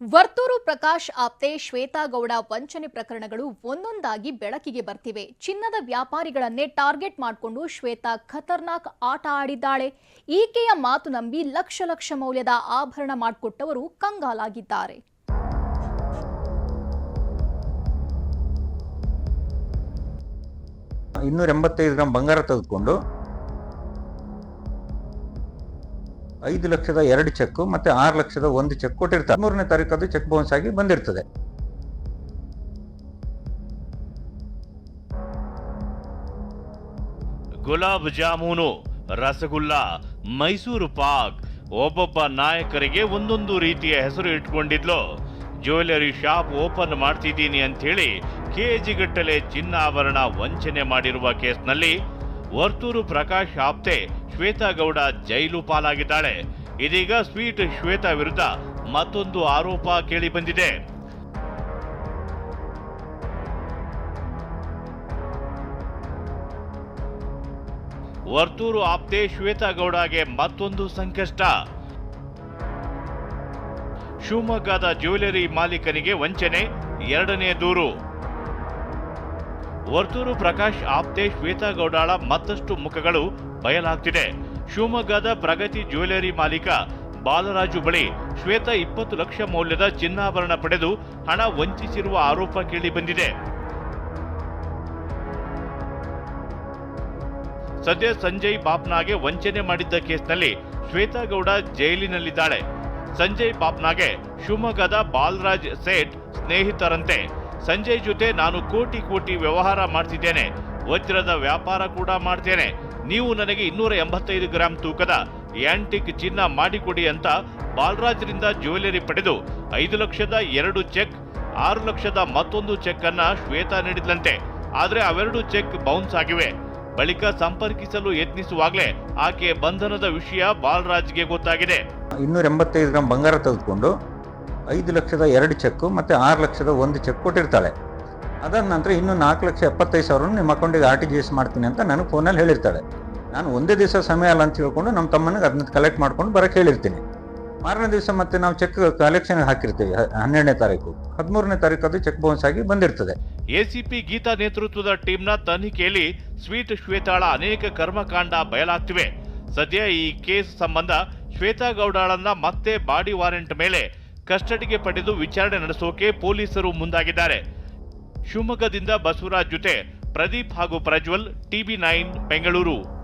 ವರ್ತೂರು ಪ್ರಕಾಶ್ ಆಪ್ತೆ ಶ್ವೇತಾ ಗೌಡ ವಂಚನೆ ಪ್ರಕರಣಗಳು ಒಂದೊಂದಾಗಿ ಬೆಳಕಿಗೆ ಬರ್ತಿವೆ. ಚಿನ್ನದ ವ್ಯಾಪಾರಿಗಳನ್ನೇ ಟಾರ್ಗೆಟ್ ಮಾಡಿಕೊಂಡು ಶ್ವೇತಾ ಖತರ್ನಾಕ್ ಆಟ ಆಡಿದ್ದಾಳೆ. ಈಕೆಯ ಮಾತು ನಂಬಿ ಲಕ್ಷ ಲಕ್ಷ ಮೌಲ್ಯದ ಆಭರಣ ಮಾಡಿಕೊಟ್ಟವರು ಕಂಗಾಲಾಗಿದ್ದಾರೆ. ಇನ್ನೂರ ಎಂಬತ್ತೈದು ಗ್ರಾಮ್ ಬಂಗಾರ ತೆಗೆದುಕೊಂಡು ಐದು ಲಕ್ಷದ ಎರಡು ಚೆಕ್ ಮತ್ತೆ ಆರು ಲಕ್ಷದ ಒಂದು ಚೆಕ್ ಕೊಟ್ಟಿರ್ತಾರೆ. ಮೂರನೇ ತಾರೀಕು ಚೆಕ್ ಬೌನ್ಸ್ ಆಗಿ ಬಂದಿರ್ತದೆ. ಗುಲಾಬ್ ಜಾಮೂನು, ರಸಗುಲ್ಲ, ಮೈಸೂರು ಪಾಕ್, ಒಬ್ಬೊಬ್ಬ ನಾಯಕರಿಗೆ ಒಂದೊಂದು ರೀತಿಯ ಹೆಸರು ಇಟ್ಕೊಂಡಿದ್ಲು. ಜ್ಯುವೆಲರಿ ಶಾಪ್ ಓಪನ್ ಮಾಡ್ತಿದ್ದೀನಿ ಅಂಥೇಳಿ ಕೆಜಿಗಟ್ಟಲೆ ಚಿನ್ನಾಭರಣ ವಂಚನೆ ಮಾಡಿರುವ ಕೇಸ್ನಲ್ಲಿ ವರ್ತೂರು ಪ್ರಕಾಶ್ ಆಪ್ತೆ ಶ್ವೇತಾ ಗೌಡ ಜೈಲು ಪಾಲಾಗಿದ್ದಾಳೆ. ಇದೀಗ ಸ್ವೀಟ್ ಶ್ವೇತಾ ವಿರುದ್ಧ ಮತ್ತೊಂದು ಆರೋಪ ಕೇಳಿ ಬಂದಿದೆ ವರ್ತೂರು ಆಪ್ತೆ ಶ್ವೇತಾ ಗೌಡಗೆ ಮತ್ತೊಂದು ಸಂಕಷ್ಟ. ಶಿವಮೊಗ್ಗದ ಜ್ಯುವೆಲರಿ ಮಾಲೀಕನಿಗೆ ವಂಚನೆ, ಎರಡನೇ ದೂರು. ವರ್ತೂರು ಪ್ರಕಾಶ್ ಆಪ್ತೆ ಶ್ವೇತಾ ಗೌಡಾಳ ಮತ್ತಷ್ಟು ಮುಖಗಳು ಬಯಲಾಗ್ತಿದೆ. ಶಿವಮೊಗ್ಗದ ಪ್ರಗತಿ ಜ್ಯುವೆಲರಿ ಮಾಲೀಕ ಬಾಲರಾಜು ಬಳಿ ಶ್ವೇತಾ ಇಪ್ಪತ್ತು ಲಕ್ಷ ಮೌಲ್ಯದ ಚಿನ್ನಾಭರಣ ಪಡೆದು ಹಣ ವಂಚಿಸಿರುವ ಆರೋಪ ಕೇಳಿಬಂದಿದೆ ಸದ್ಯ ಸಂಜಯ್ ಬಾಪ್ನಾಗೆ ವಂಚನೆ ಮಾಡಿದ್ದ ಕೇಸ್ನಲ್ಲಿ ಶ್ವೇತಾ ಗೌಡ ಜೈಲಿನಲ್ಲಿದ್ದಾಳೆ. ಸಂಜಯ್ ಬಾಪ್ನಾಗೆ ಶಿವಮೊಗ್ಗದ ಬಾಲರಾಜ್ ಸೇಠ್ ಸ್ನೇಹಿತರಂತೆ. ಸಂಜಯ್ ಜೊತೆ ನಾನು ಕೋಟಿ ಕೋಟಿ ವ್ಯವಹಾರ ಮಾಡ್ತಿದ್ದೇನೆ. ವಜ್ರದ ವ್ಯಾಪಾರ ಕೂಡ ಮಾಡ್ತೇನೆ. ನೀವು ನನಗೆ ಇನ್ನೂರ ಎಂಬತ್ತೈದು ಗ್ರಾಂ ತೂಕದ ಆಂಟಿಕ್ ಚಿನ್ನ ಮಾಡಿಕೊಡಿ ಅಂತ ಬಾಲರಾಜ್ರಿಂದ ಜ್ಯುವೆಲರಿ ಪಡೆದು ಐದು ಲಕ್ಷದ ಎರಡು ಚೆಕ್, ಆರು ಲಕ್ಷದ ಮತ್ತೊಂದು ಚೆಕ್ ಅನ್ನ ಶ್ವೇತಾ ನೀಡಿದ್ಲಂತೆ. ಆದರೆ ಅವೆರಡು ಚೆಕ್ ಬೌನ್ಸ್ ಆಗಿವೆ. ಬಳಿಕ ಸಂಪರ್ಕಿಸಲು ಯತ್ನಿಸುವಾಗಲೇ ಆಕೆ ಬಂಧನದ ವಿಷಯ ಬಾಲರಾಜ್ಗೆ ಗೊತ್ತಾಗಿದೆ. ಇನ್ನೂರ ಎಂಬತ್ತೈದು ಗ್ರಾಮ್ ಬಂಗಾರ ತೆಗೆದುಕೊಂಡು ಐದು ಲಕ್ಷದ ಎರಡು ಚೆಕ್ ಮತ್ತೆ ಆರು ಲಕ್ಷದ ಒಂದು ಚೆಕ್ ಕೊಟ್ಟಿರ್ತಾಳೆ. ಅದಾದ ನಂತರ ಇನ್ನು ನಾಲ್ಕು ಲಕ್ಷ ಎಪ್ಪತ್ತೈದು ಸಾವಿರ ನಿಮ್ಮ ಅಕೌಂಟಿಗೆ ಆರ್ ಟಿ ಜಿ ಎಸ್ ಮಾಡ್ತೀನಿ ಅಂತ ನನಗೆ ಫೋನಲ್ಲಿ ಹೇಳಿರ್ತಾಳೆ. ನಾನು ಒಂದೇ ದಿವಸ ಸಮಯ ಅಲ್ಲ ಅಂತ ಹೇಳ್ಕೊಂಡು ನಮ್ಮ ತಮ್ಮನಿಗೆ ಅದನ್ನ ಕಲೆಕ್ಟ್ ಮಾಡ್ಕೊಂಡು ಬರೋಕ್ಕೆ ಹೇಳಿರ್ತೀನಿ. ಮಾರನೇ ದಿವಸ ಮತ್ತೆ ನಾವು ಚೆಕ್ ಕಲೆಕ್ಷನ್ ಹಾಕಿರ್ತೀವಿ ಹನ್ನೆರಡನೇ ತಾರೀಕು. ಹದಿಮೂರನೇ ತಾರೀಕು ಅದು ಚೆಕ್ ಬೌನ್ಸ್ ಆಗಿ ಬಂದಿರ್ತದೆ. ಎಸಿಪಿ ಗೀತಾ ನೇತೃತ್ವದ ಟೀಮ್ನ ತನಿಖೆಯಲ್ಲಿ ಸ್ವೀಟ್ ಶ್ವೇತಾಳ ಅನೇಕ ಕರ್ಮಕಾಂಡ ಬಯಲಾಗ್ತಿವೆ. ಸದ್ಯ ಈ ಕೇಸ್ ಸಂಬಂಧ ಶ್ವೇತಾ ಗೌಡಾಳನ್ನ ಮತ್ತೆ ಬಾಡಿ ವಾರೆಂಟ್ ಮೇಲೆ ಕಸ್ಟಡಿಗೆ ಪಡೆದು ವಿಚಾರಣೆ ನಡೆಸೋಕೆ ಪೊಲೀಸರು ಮುಂದಾಗಿದ್ದಾರೆ. ಶಿವಮೊಗ್ಗದಿಂದ ಬಸವರಾಜ್ ಜೊತೆ ಪ್ರದೀಪ್ ಹಾಗೂ ಪ್ರಜ್ವಲ್, ಟಿಬಿ ನೈನ್, ಬೆಂಗಳೂರು.